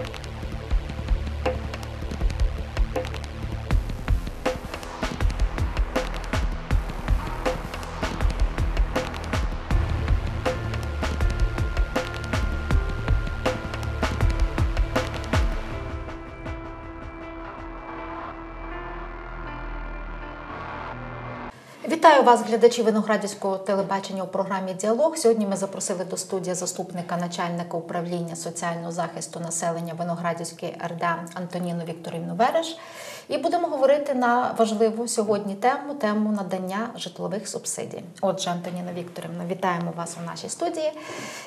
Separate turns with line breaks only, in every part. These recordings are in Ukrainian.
you Вітаю вас, глядачі виноградівського телебачення у програмі Діалог. Сьогодні ми запросили до студії заступника начальника управління соціального захисту населення Виноградівської РДА Антоніну Вікторівну Вереш. І будемо говорити на важливу сьогодні тему тему надання житлових субсидій. Отже, Антоніна Вікторівна, вітаємо вас у нашій студії.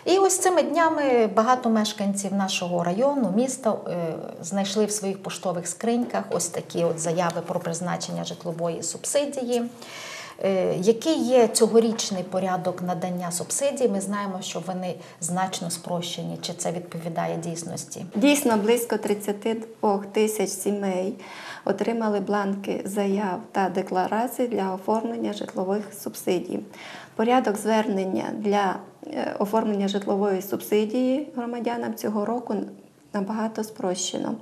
І ось цими днями багато мешканців нашого району, міста е, знайшли в своїх поштових скриньках ось такі от заяви про призначення житлової субсидії. Е, який є цьогорічний порядок надання субсидій? Ми знаємо, що вони значно спрощені. Чи це відповідає дійсності?
Дійсно, близько 32 тисяч сімей отримали бланки заяв та декларацій для оформлення житлових субсидій. Порядок звернення для е, оформлення житлової субсидії громадянам цього року набагато спрощено.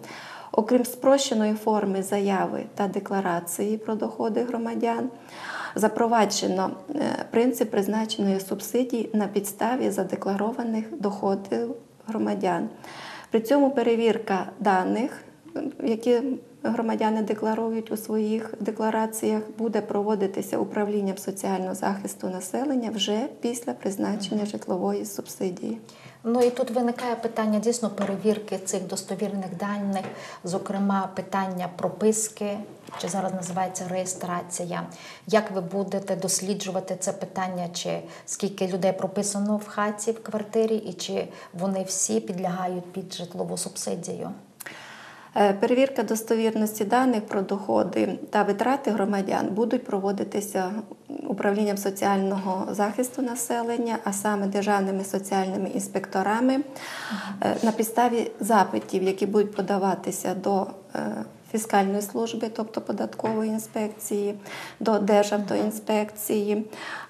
Окрім спрощеної форми заяви та декларації про доходи громадян запроваджено е, принцип призначеної субсидії на підставі задекларованих доходів громадян. При цьому перевірка даних, які громадяни декларують у своїх деклараціях, буде проводитися управлінням соціального захисту населення вже після призначення житлової субсидії.
Ну і тут виникає питання дійсно перевірки цих достовірних даних, зокрема питання прописки, чи зараз називається реєстрація. Як ви будете досліджувати це питання, чи скільки людей прописано в хаті в квартирі, і чи вони всі підлягають під житлову субсидію?
Е, перевірка достовірності даних про доходи та витрати громадян будуть проводитися управлінням соціального захисту населення, а саме державними соціальними інспекторами е, на підставі запитів, які будуть подаватися до е, фіскальної служби, тобто податкової інспекції, до Державтоінспекції,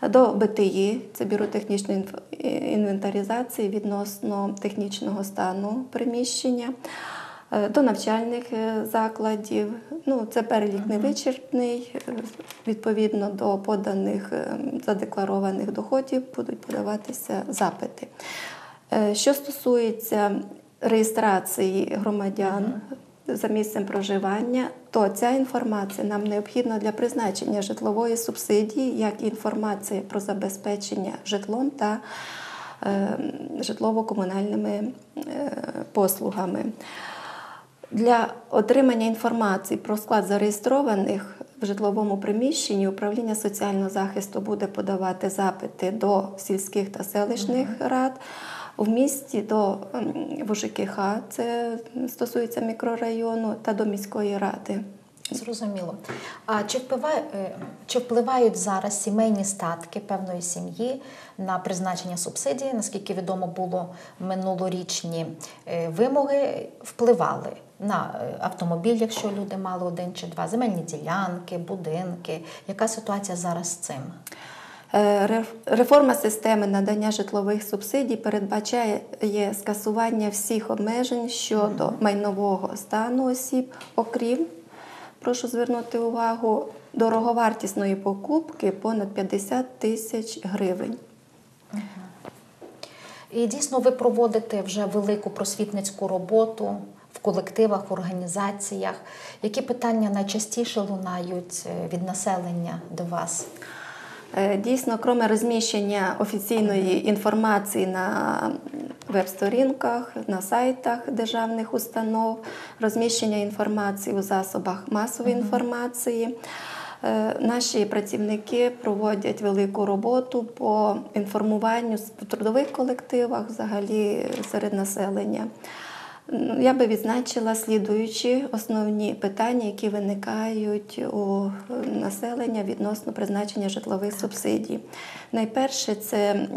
до БТІ, це бюро технічної інвентаризації відносно технічного стану приміщення. Е, до навчальних е, закладів. Ну, Це перелік невичерпний, е, відповідно до поданих задекларованих доходів будуть подаватися запити. Що стосується реєстрації громадян за місцем проживання, то ця інформація нам необхідна для призначення житлової субсидії, як інформація про забезпечення житлом та житлово-комунальними послугами. Для отримання інформації про склад зареєстрованих в житловому приміщенні управління соціального захисту буде подавати запити до сільських та селищних рад. В місті до ВЖКХ, це стосується мікрорайону, та до міської ради.
Зрозуміло. А чи впливає, чи впливають зараз сімейні статки певної сім'ї на призначення субсидії? Наскільки відомо було минулорічні е, вимоги, впливали на е, автомобіль, якщо люди мали один чи два, земельні ділянки, будинки. Яка ситуація зараз з цим?
Е, реформа системи надання житлових субсидій передбачає скасування всіх обмежень щодо майнового стану осіб, окрім прошу звернути увагу, дороговартісної покупки понад 50 тисяч гривень.
І дійсно ви проводите вже велику просвітницьку роботу колективах, організаціях. Які питання найчастіше лунають е, від населення до вас?
Е, дійсно, крім розміщення офіційної інформації на веб-сторінках, на сайтах державних установ, розміщення інформації у засобах масової інформації. Е, наші працівники проводять велику роботу по інформуванню в трудових колективах, взагалі серед населення. Я би відзначила слідуючі основні питання, які виникають у населення відносно призначення житлових субсидій. Найперше, це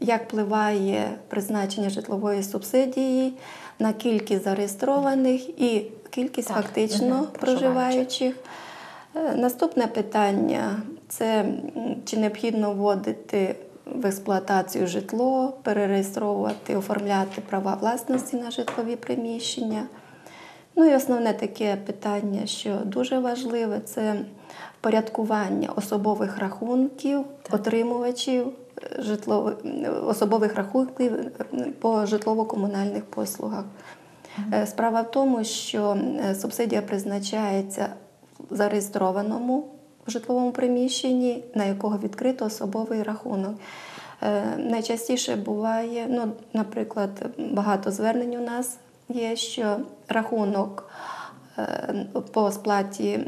як впливає призначення житлової субсидії на кількість зареєстрованих і кількість так, фактично угу, проживаючих. Е, наступне питання це чи необхідно вводити в експлуатацію житло, перереєстровувати, оформляти права власності на житлові приміщення. Ну і основне таке питання, що дуже важливе, це впорядкування особових рахунків, отримувачів е, житлових особових рахунків е, по житлово-комунальних послугах. Е, Справа в тому, що е, субсидія призначається зареєстрованому в житловому приміщенні, на якого відкрито особовий рахунок. Е, Найчастіше буває, ну, наприклад, багато звернень у нас є, що рахунок по сплаті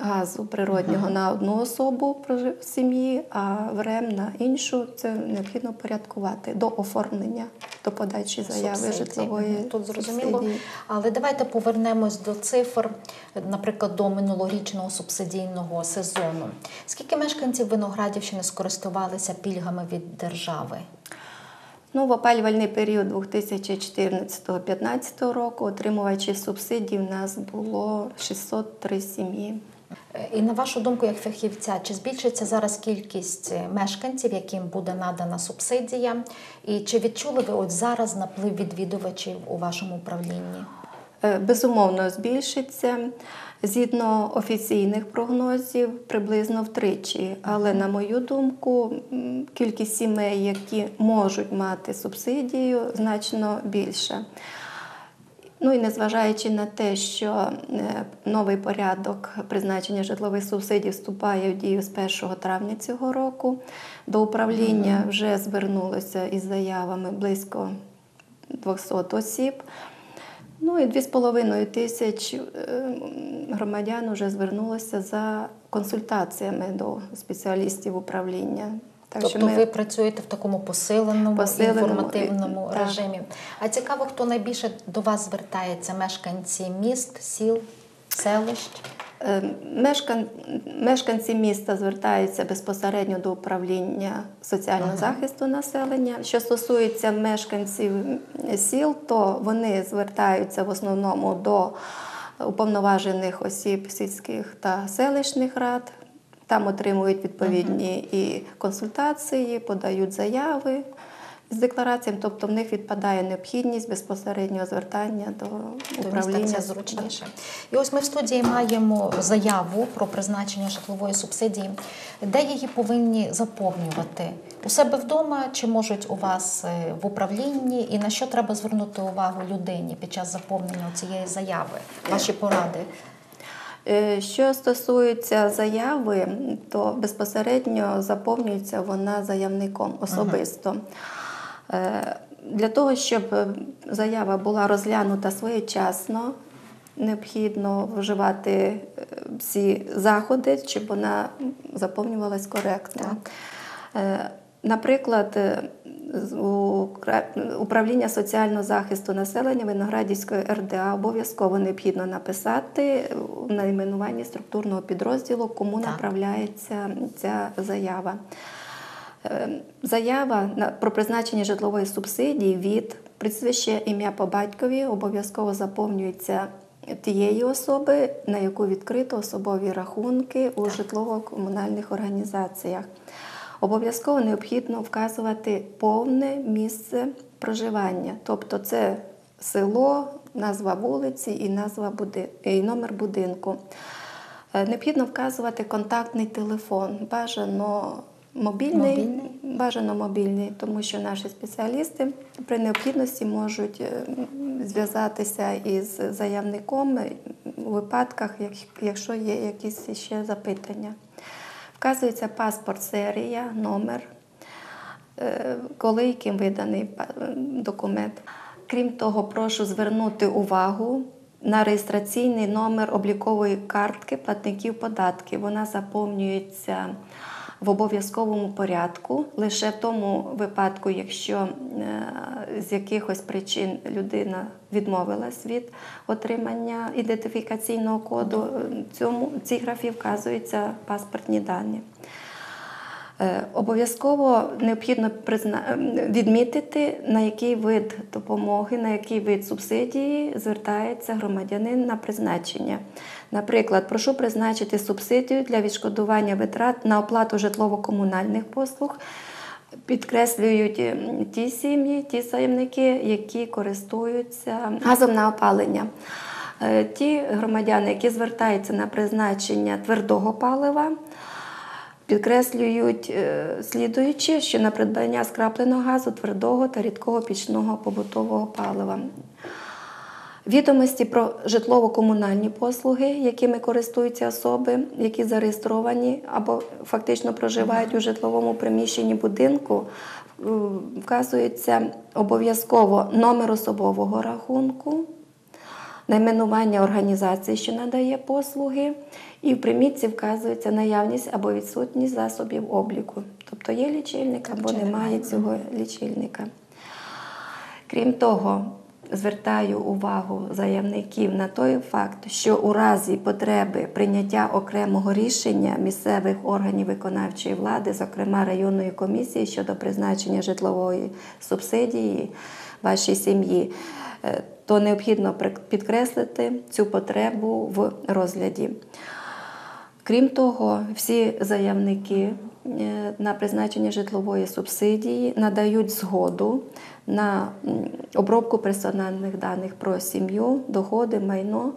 газу природнього на одну особу в сім'ї, а в РЕМ на іншу це необхідно порядкувати до оформлення, до подачі заяви
Субсидії.
житлової
Тут зрозуміло.
субсидії.
Але давайте повернемось до цифр, наприклад, до минулорічного субсидійного сезону. Скільки мешканців Виноградівщини скористувалися пільгами від держави?
Ну, в опалювальний період 2014-2015 року отримувачів субсидій в нас було 603 сім'ї.
Е, І на вашу думку, як фахівця, чи збільшиться зараз кількість е, мешканців, яким буде надана субсидія? І чи відчули ви от зараз наплив відвідувачів у вашому управлінні?
Е, Безумовно, збільшиться. Згідно офіційних прогнозів, приблизно втричі. Але, на мою думку, кількість сімей, які можуть мати субсидію, значно більша. Ну і незважаючи на те, що е, новий порядок призначення житлових субсидій вступає в дію з 1 травня цього року, до управління вже звернулося із заявами близько 200 осіб. Ну і 2,5 тисяч е, громадян вже звернулося за консультаціями до спеціалістів управління. Так
тобто ви працюєте в такому посиленому,
Посиленому,
інформативному
і...
режимі. А цікаво, хто найбільше до вас звертається? Мешканці міст, сіл, селищ?
Е, Мешкан... Мешканці міста звертаються безпосередньо до управління соціального захисту населення. Що стосується мешканців сіл, то вони звертаються в основному до уповноважених осіб сільських та селищних рад. Там отримують відповідні і консультації, подають заяви з деклараціями, тобто в них відпадає необхідність безпосереднього звертання до управління.
це зручніше. І ось ми в студії маємо заяву про призначення житлової субсидії. Де її повинні заповнювати? У себе вдома чи можуть у вас е, в управлінні? І на що треба звернути увагу людині під час заповнення цієї заяви? Ваші поради?
Е, Що стосується заяви, то безпосередньо заповнюється вона заявником особисто. Е, Для того, щоб е, заява була розглянута своєчасно, необхідно вживати е, всі заходи, щоб вона заповнювалась коректно. Е, Наприклад, е, управління соціального захисту населення Виноградівської РДА обов'язково необхідно написати в найменуванні структурного підрозділу, кому
Так.
направляється ця заява. Е, Заява про призначення житлової субсидії від прізвище ім'я по батькові обов'язково заповнюється тієї особи, на яку відкрито особові рахунки у житлово-комунальних організаціях. Обов'язково необхідно вказувати повне місце проживання, тобто це село, назва вулиці і назва буди... і номер будинку. Е, Необхідно вказувати контактний телефон, бажано мобільний,
Мобільний?
бажано мобільний, тому що наші спеціалісти при необхідності можуть е, зв'язатися із заявником е, у випадках, якщо є якісь ще запитання. Вказується паспорт, серія, номер, е, коли і ким виданий документ. Крім того, прошу звернути увагу на реєстраційний номер облікової картки платників податків. Вона заповнюється в обов'язковому порядку лише в тому випадку, якщо е, з якихось причин людина відмовилась від отримання ідентифікаційного коду. е, Цьому цій графі вказуються паспортні дані. Е, Обов'язково необхідно призна... е, відмітити, на який вид допомоги, на який вид субсидії звертається громадянин на призначення. Наприклад, прошу призначити субсидію для відшкодування витрат на оплату житлово-комунальних послуг Підкреслюють ті сім'ї, ті заявники, які користуються газом на опалення. Е, Ті громадяни, які звертаються на призначення твердого палива, підкреслюють е, слідуючи, що на придбання скрапленого газу, твердого та рідкого пічного побутового палива. Відомості про житлово-комунальні послуги, якими користуються особи, які зареєстровані або фактично проживають у житловому приміщенні будинку, е, вказується обов'язково номер особового рахунку, найменування організації, що надає послуги, і в примітці вказується наявність або відсутність засобів обліку. Тобто є лічильник або немає
немає.
цього лічильника. Крім того, звертаю увагу заявників на той факт, що у разі потреби прийняття окремого рішення місцевих органів виконавчої влади, зокрема районної комісії щодо призначення житлової субсидії вашій сім'ї, е, то необхідно підкреслити цю потребу в розгляді. Крім того, всі заявники е, на призначення житлової субсидії надають згоду на обробку персональних даних про сім'ю, доходи, майно.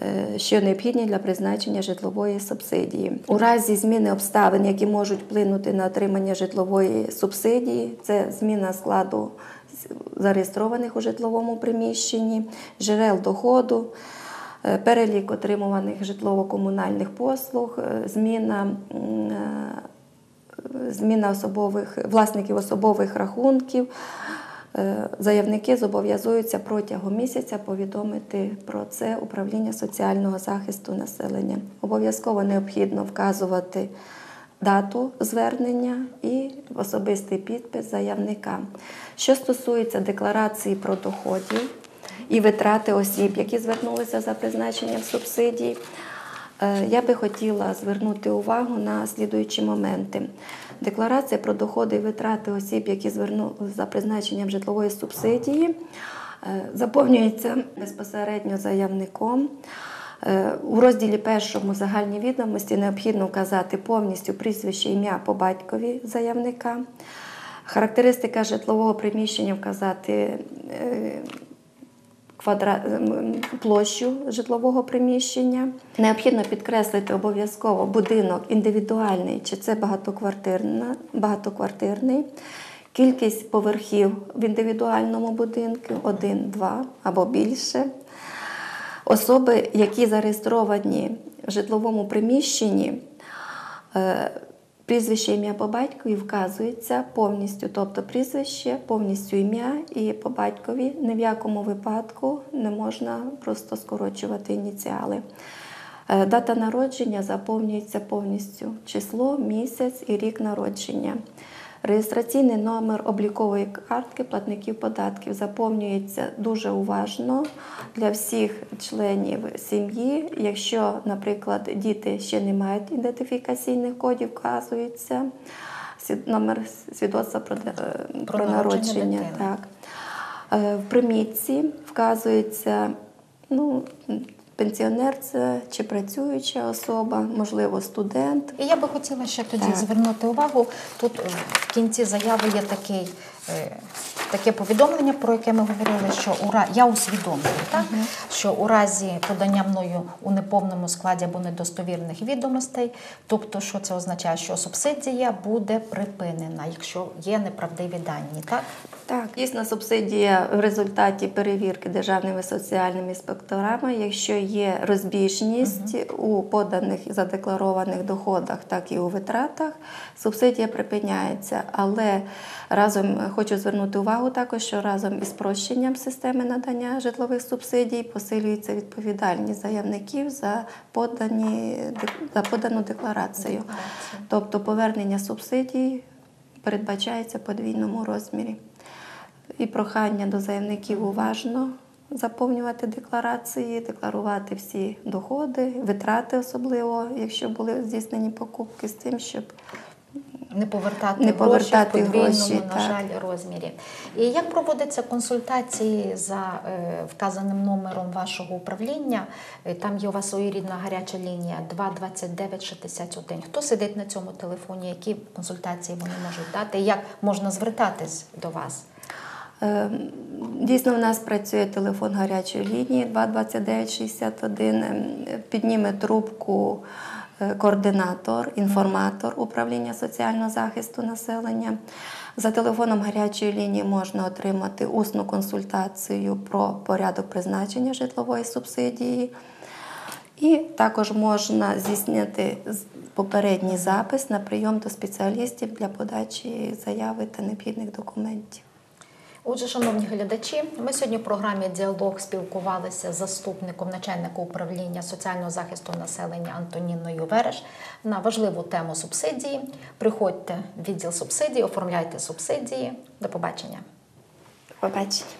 Е, Що необхідні для призначення житлової субсидії. У разі зміни обставин, які можуть вплинути на отримання житлової субсидії, це зміна складу зареєстрованих у житловому приміщенні, джерел доходу, е, перелік отримуваних житлово-комунальних послуг, е, зміна, зміна особових, власників особових рахунків. Е, Заявники зобов'язуються протягом місяця повідомити про це управління соціального захисту населення. Обов'язково необхідно вказувати дату звернення і особистий підпис заявника. Що стосується декларації про доходів і витрати осіб, які звернулися за призначенням субсидій, я би хотіла звернути увагу на слідуючі моменти. Декларація про доходи і витрати осіб, які звернулися за призначенням житлової субсидії, е, заповнюється безпосередньо заявником. Е, У розділі першому загальні відомості необхідно вказати повністю прізвище ім'я по батькові заявника. Характеристика житлового приміщення вказати е, квадра... площу житлового приміщення. Необхідно підкреслити обов'язково будинок індивідуальний, чи це багатоквартирний. Кількість поверхів в індивідуальному будинку один, два або більше. Особи, які зареєстровані в житловому приміщенні, е, прізвище ім'я по батькові вказується повністю, тобто прізвище, повністю ім'я і по батькові ні в якому випадку не можна просто скорочувати ініціали. Е, Дата народження заповнюється повністю число, місяць і рік народження. Реєстраційний номер облікової картки платників податків заповнюється дуже уважно для всіх членів сім'ї. Якщо, наприклад, діти ще не мають ідентифікаційних кодів, вказується номер свідоцтва про, е,
Про
про
народження.
Так. Е, В примітці вказується ну, пенсіонер це чи працююча особа, можливо, студент.
І я би хотіла ще тоді
Так.
звернути увагу. Тут е, в кінці заяви є такий, е, таке повідомлення, про яке ми говорили, що у ра- я усвідомлюю, так? що у разі подання мною у неповному складі або недостовірних відомостей, тобто, що це означає, що субсидія буде припинена, якщо є неправдиві дані, так?
Так, дійсно, субсидія в результаті перевірки державними соціальними інспекторами, якщо є розбіжність у поданих і задекларованих доходах, так і у витратах, субсидія припиняється. Але разом хочу звернути увагу також, що разом із спрощенням системи надання житлових субсидій посилюється відповідальність заявників за подані за подану декларацію. Тобто повернення субсидій передбачається подвійному розмірі. І прохання до заявників уважно заповнювати декларації, декларувати всі доходи, витрати, особливо, якщо були здійснені покупки, з тим, щоб
Не повертати,
Не повертати
гроші в подвійному,
гроші,
на
так.
жаль, розмірі. І як проводяться консультації за е, вказаним номером вашого управління? Е, Там є у вас своєрідна гаряча лінія 229 61. Хто сидить на цьому телефоні? Які консультації вони можуть дати? Як можна звертатись до вас?
Е, Дійсно, в нас працює телефон гарячої лінії 229 61. Ем, Підніме трубку е, координатор, інформатор управління соціального захисту населення. За телефоном гарячої лінії можна отримати усну консультацію про порядок призначення житлової субсидії. І також можна здійснити попередній запис на прийом до спеціалістів для подачі заяви та необхідних документів.
Отже, шановні глядачі, ми сьогодні в програмі Діалог спілкувалися з заступником начальника управління соціального захисту населення Антоніною Вереш на важливу тему субсидії. Приходьте в відділ субсидій, оформляйте субсидії. До побачення.
Побачення.